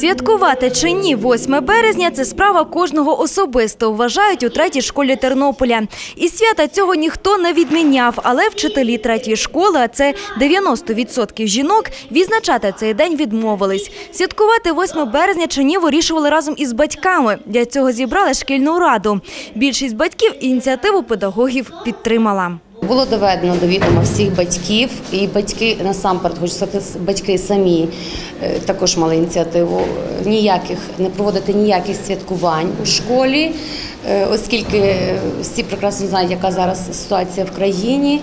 Святкувати чи ні 8 березня це справа кожного особисто, вважають у третій школі Тернополя. І свята цього ніхто не відміняв, але вчителі третьої школи, а це 90% жінок, відзначати цей день відмовились. Святкувати 8 березня чи ні вирішували разом із батьками. Для цього зібрали шкільну раду. Більшість батьків ініціативу педагогів підтримала. Було доведено до відома всіх батьків, і батьки насамперед, хочу сказати, батьки самі е, також мали ініціативу е, ніяких не проводити ніяких святкувань у школі, е, оскільки всі прекрасно знають, яка зараз ситуація в країні.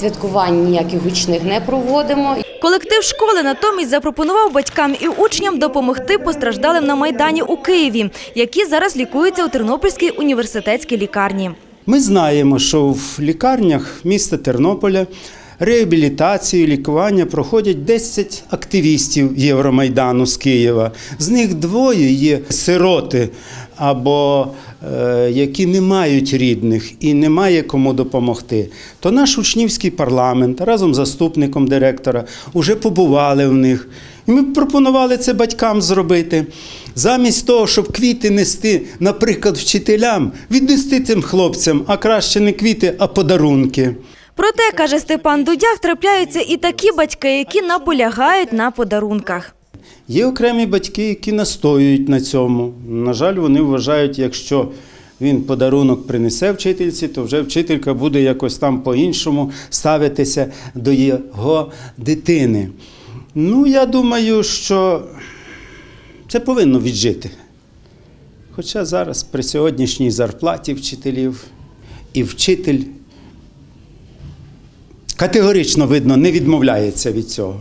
Святкувань ніяких гучних не проводимо. Колектив школи натомість запропонував батькам і учням допомогти постраждалим на Майдані у Києві, які зараз лікуються у Тернопільській університетській лікарні. Ми знаємо, що в лікарнях міста Тернополя реабілітацію, лікування проходять 10 активістів Євромайдану з Києва. З них двоє є сироти або які не мають рідних і немає кому допомогти. То наш учнівський парламент разом з заступником директора вже побували в них. І ми пропонували це батькам зробити. Замість того, щоб квіти нести, наприклад, вчителям, віднести цим хлопцям, а краще не квіти, а подарунки. Проте, каже Степан Дудяк, трапляються і такі батьки, які наполягають на подарунках. Є окремі батьки, які настоюють на цьому. На жаль, вони вважають, якщо він подарунок принесе вчительці, то вже вчителька буде якось там по-іншому ставитися до його дитини. Ну, я думаю, що це повинно віджити. Хоча зараз при сьогоднішній зарплаті вчителів і вчитель категорично видно не відмовляється від цього.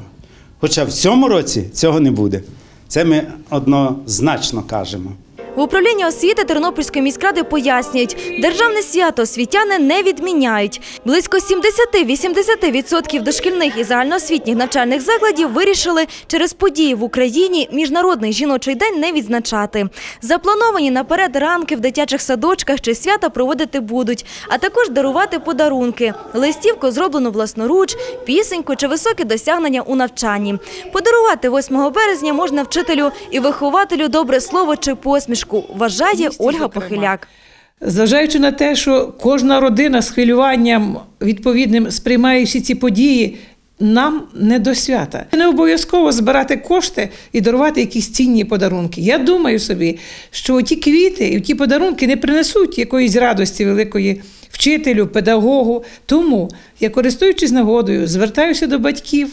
Хоча в цьому році цього не буде. Це ми однозначно кажемо. В управлінні освіти Тернопільської міськради пояснюють, державне свято освітяни не відміняють. Близько 70-80% дошкільних і загальноосвітніх навчальних закладів вирішили через події в Україні Міжнародний жіночий день не відзначати. Заплановані наперед ранки в дитячих садочках чи свята проводити будуть, а також дарувати подарунки, листівку зроблену власноруч, пісеньку чи високі досягнення у навчанні. Подарувати 8 березня можна вчителю і вихователю добре слово чи посмішку, вважає Ольга Похиляк. Зважаючи на те, що кожна родина з хвилюванням відповідним сприймає всі ці події, нам не до свята. Не обов'язково збирати кошти і дарувати якісь цінні подарунки. Я думаю собі, що ті квіти і ті подарунки не принесуть якоїсь радості великої вчителю, педагогу. Тому я, користуючись нагодою, звертаюся до батьків,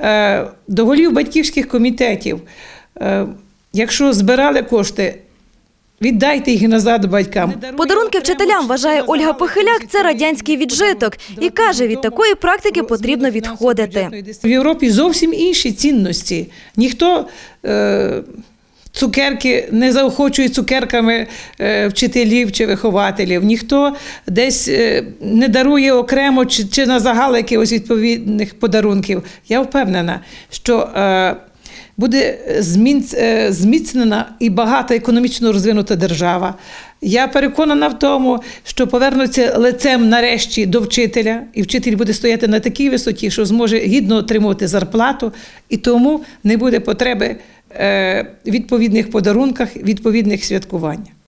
е, до голів батьківських комітетів. Е, Якщо збирали кошти, віддайте їх назад батькам. Подарунки вчителям, вважає Ольга Похиляк, це радянський віджиток. І каже, від такої практики потрібно відходити. В Європі зовсім інші цінності. Ніхто е, цукерки не заохочує цукерками е, вчителів чи вихователів, ніхто десь е, не дарує окремо чи, чи на загал якихось відповідних подарунків. Я впевнена, що е, буде е, зміцнена і багата економічно розвинута держава. Я переконана в тому, що повернуться лицем нарешті до вчителя, і вчитель буде стояти на такій висоті, що зможе гідно отримувати зарплату, і тому не буде потреби е, відповідних подарунках, відповідних святкувань.